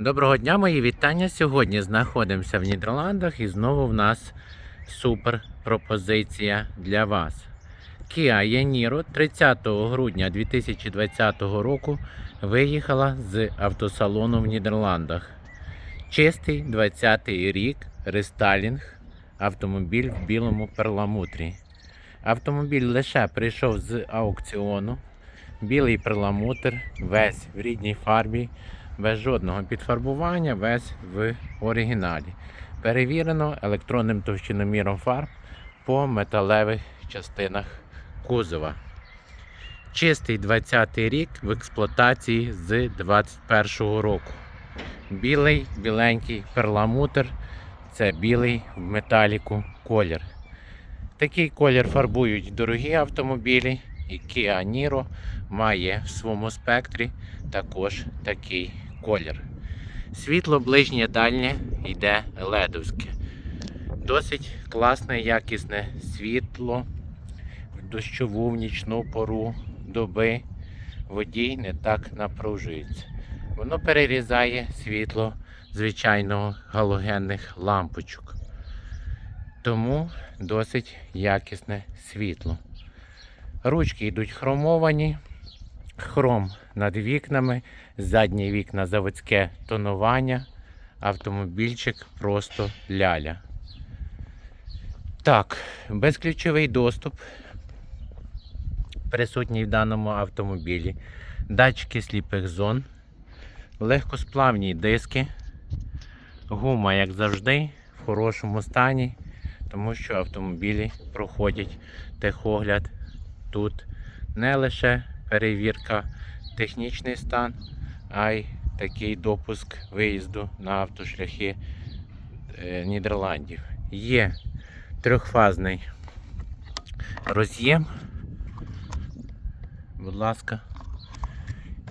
Доброго дня, мої вітання. Сьогодні знаходимося в Нідерландах і знову в нас супер пропозиція для вас. Kia Yaniro 30 грудня 2020 року виїхала з автосалону в Нідерландах. Чистий 20-й рік рестайлінг автомобіль в білому перламутрі. Автомобіль лише прийшов з аукціону. Білий перламутр, весь в рідній фарбі, без жодного підфарбування, весь в оригіналі. Перевірено електронним товщиноміром фарб по металевих частинах кузова. Чистий 20 рік в експлуатації з 21 року. Білий, біленький перламутр це білий в металіку колір. Такий колір фарбують дорогі автомобілі, і Kia Niro має в своєму спектрі також такий колір. Світло ближнє дальнє йде ледовське. Досить класне, якісне світло в дощову в нічну пору доби водій не так напружується. Воно перерізає світло звичайного галогенних лампочок. Тому досить якісне світло. Ручки йдуть хромовані, хром над вікнами, задні вікна заводське тонування, автомобільчик просто ляля. Так, безключовий доступ присутній в даному автомобілі. Датчики сліпих зон, легкосплавні диски, гума, як завжди, в хорошому стані, тому що автомобілі проходять техогляд тут не лише перевірка технічний стан, а й такий допуск виїзду на автошляхи е, Нідерландів. Є трьохфазний роз'єм. Будь ласка.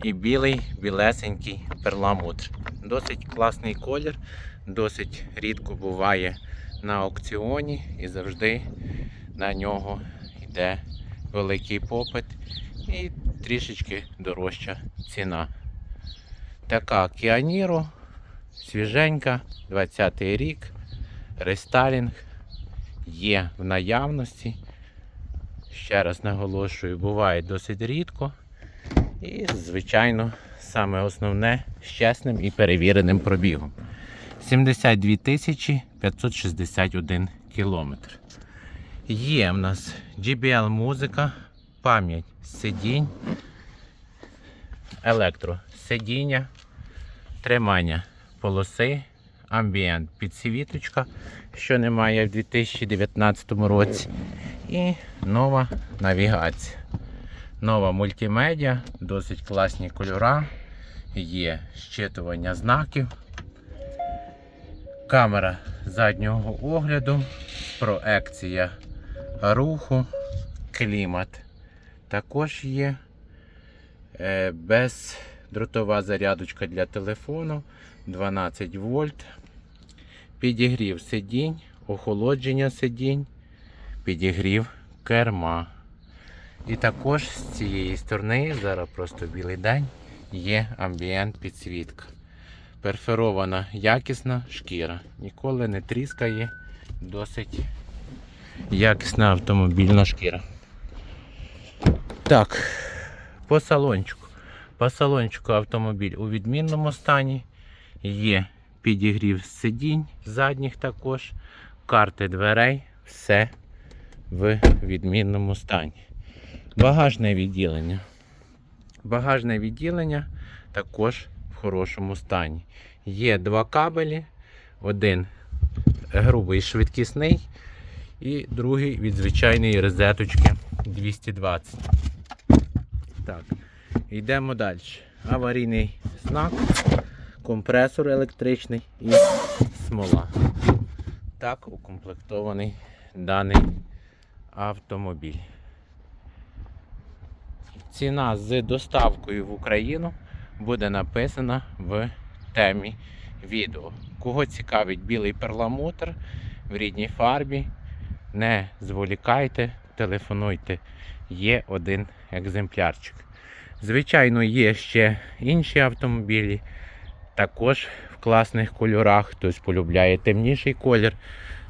І білий, білесенький перламутр. Досить класний колір, досить рідко буває на аукціоні і завжди на нього йде великий попит і трішечки дорожча ціна. Така Niro, свіженька, 20 й рік, рестайлінг є в наявності. Ще раз наголошую, буває досить рідко. І, звичайно, саме основне з чесним і перевіреним пробігом. 72 тисячі 561 кілометр. Є в нас JBL музика, пам'ять сидінь, електросидіння, тримання полоси, амбієнт підсвіточка, що немає в 2019 році. І нова навігація. Нова мультимедіа, досить класні кольори, є щитування знаків, камера заднього огляду, проекція руху, клімат також є. Е, Бездротова зарядочка для телефону 12 вольт. Підігрів сидінь, охолодження сидінь, підігрів керма. І також з цієї сторони, зараз просто білий день, є амбієнт підсвітка. Перферована якісна шкіра. Ніколи не тріскає, досить якісна автомобільна шкіра. Так, по салончику. По салончику автомобіль у відмінному стані. Є підігрів сидінь задніх також, карти дверей, все в відмінному стані. Багажне відділення. Багажне відділення також в хорошому стані. Є два кабелі, один грубий швидкісний і другий від звичайної розеточки 220. Так, йдемо далі. Аварійний знак, компресор електричний і смола. Так укомплектований даний автомобіль. Ціна з доставкою в Україну буде написана в темі відео. Кого цікавить білий перламутр в рідній фарбі, не зволікайте, телефонуйте. Є один екземплярчик. Звичайно, є ще інші автомобілі, Також в класних кольорах. Хтось полюбляє темніший колір,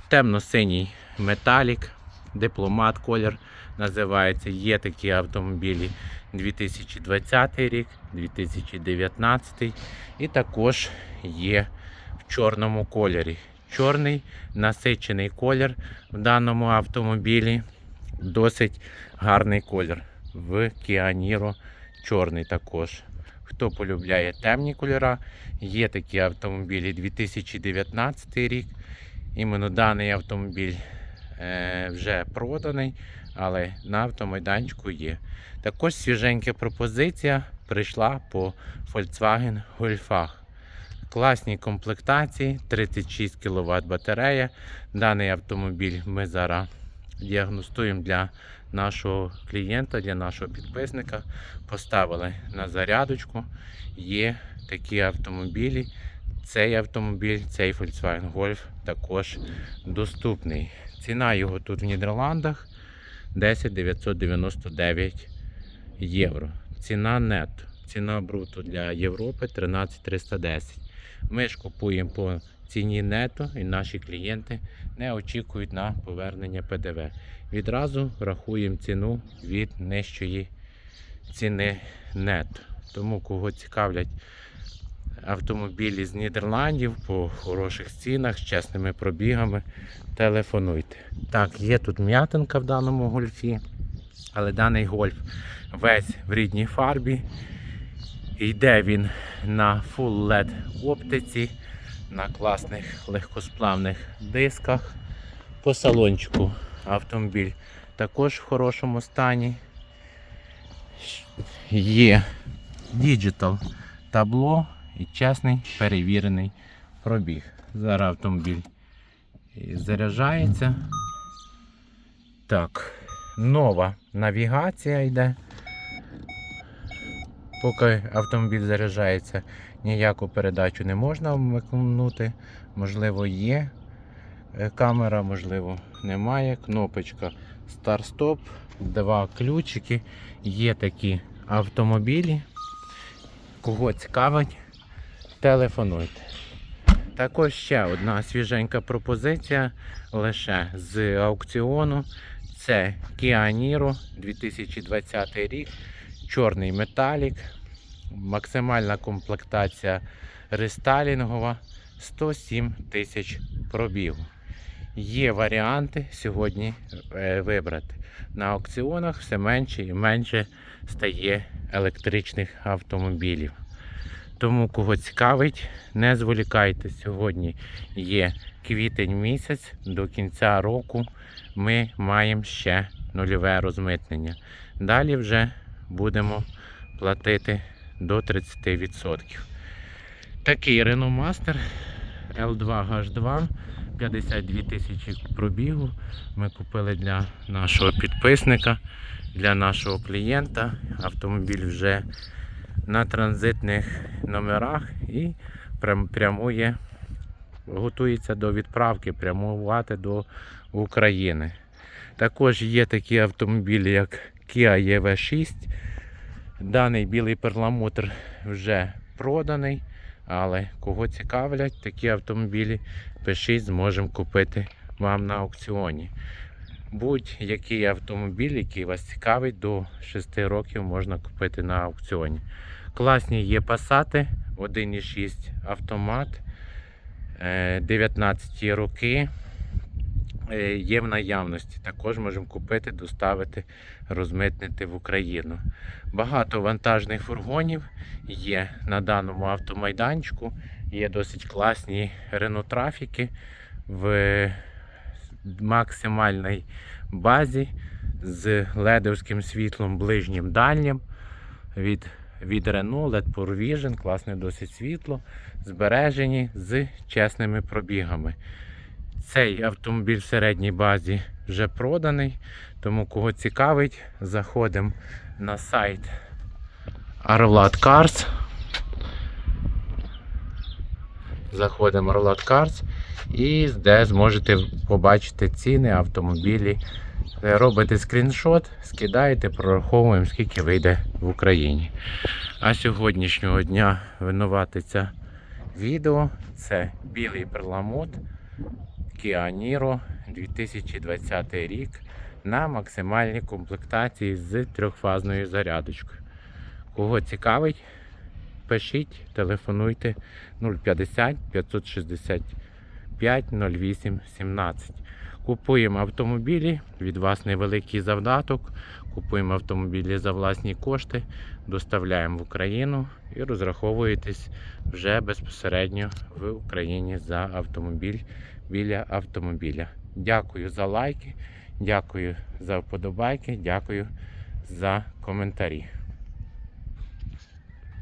темно-синій металік, дипломат колір називається. Є такі автомобілі 2020 рік, 2019 і також є в чорному кольорі. Чорний насичений колір в даному автомобілі. Досить гарний колір. В Niro чорний також. Хто полюбляє темні кольори, є такі автомобілі 2019 рік. Іменно даний автомобіль е, вже проданий, але на автомайданчику є. Також свіженька пропозиція прийшла по Volkswagen Golf. Класні комплектації, 36 кВт батарея. Даний автомобіль ми зараз діагностуємо для нашого клієнта, для нашого підписника. Поставили на зарядочку. Є такі автомобілі. Цей автомобіль, цей Volkswagen Golf також доступний. Ціна його тут в Нідерландах 10 999 євро. Ціна нетто. Ціна бруто для Європи 13 310. Ми ж купуємо по ціні нето і наші клієнти не очікують на повернення ПДВ. Відразу рахуємо ціну від нижчої ціни нето. Тому кого цікавлять автомобілі з Нідерландів по хороших цінах, з чесними пробігами, телефонуйте. Так, є тут м'ятинка в даному гольфі, але даний гольф весь в рідній фарбі. Йде він на Full LED оптиці, на класних легкосплавних дисках. По салончику автомобіль також в хорошому стані. Є діджитал табло і чесний перевірений пробіг. Зараз автомобіль заряджається. Так, нова навігація йде. Поки автомобіль заряджається, ніяку передачу не можна вмикнути. Можливо, є е, камера, можливо, немає. Кнопочка старт-стоп, два ключики. Є такі автомобілі. Кого цікавить, телефонуйте. Також ще одна свіженька пропозиція лише з аукціону. Це Kia Niro 2020 рік чорний металік, максимальна комплектація рестайлінгова 107 тисяч пробігу. Є варіанти сьогодні е, вибрати. На аукціонах все менше і менше стає електричних автомобілів. Тому, кого цікавить, не зволікайте. Сьогодні є квітень місяць, до кінця року ми маємо ще нульове розмитнення. Далі вже будемо платити до 30%. Такий Renault Master L2H2 52 тисячі пробігу. Ми купили для нашого підписника, для нашого клієнта. Автомобіль вже на транзитних номерах і прямує, готується до відправки, прямувати до України. Також є такі автомобілі, як Kia EV6. Даний білий перламутр вже проданий, але кого цікавлять такі автомобілі, пишіть, зможемо купити вам на аукціоні. Будь-який автомобіль, який вас цікавить, до 6 років можна купити на аукціоні. Класні є пасати 1,6 автомат, е, 19 роки. Е, Є в наявності. Також можемо купити, доставити, розмитнити в Україну. Багато вантажних фургонів є на даному автомайданчику. Є досить класні ренотрафіки в максимальній базі з ледовським світлом ближнім дальнім від, від Renault LED Power Vision, класне досить світло, збережені з чесними пробігами. Цей автомобіль в середній базі вже проданий, тому кого цікавить, заходимо на сайт Arvlad Cars. Заходимо в Arvlad Cars і де зможете побачити ціни автомобілі. Робите скріншот, скидаєте, прораховуємо, скільки вийде в Україні. А сьогоднішнього дня винуватиця відео. Це білий перламут Kia Niro 2020 рік на максимальній комплектації з трьохфазною зарядочкою. Кого цікавить, пишіть, телефонуйте 050 565 08 17. Купуємо автомобілі, від вас невеликий завдаток. Купуємо автомобілі за власні кошти, доставляємо в Україну і розраховуєтесь вже безпосередньо в Україні за автомобіль біля автомобіля. Дякую за лайки, дякую за вподобайки, дякую за коментарі.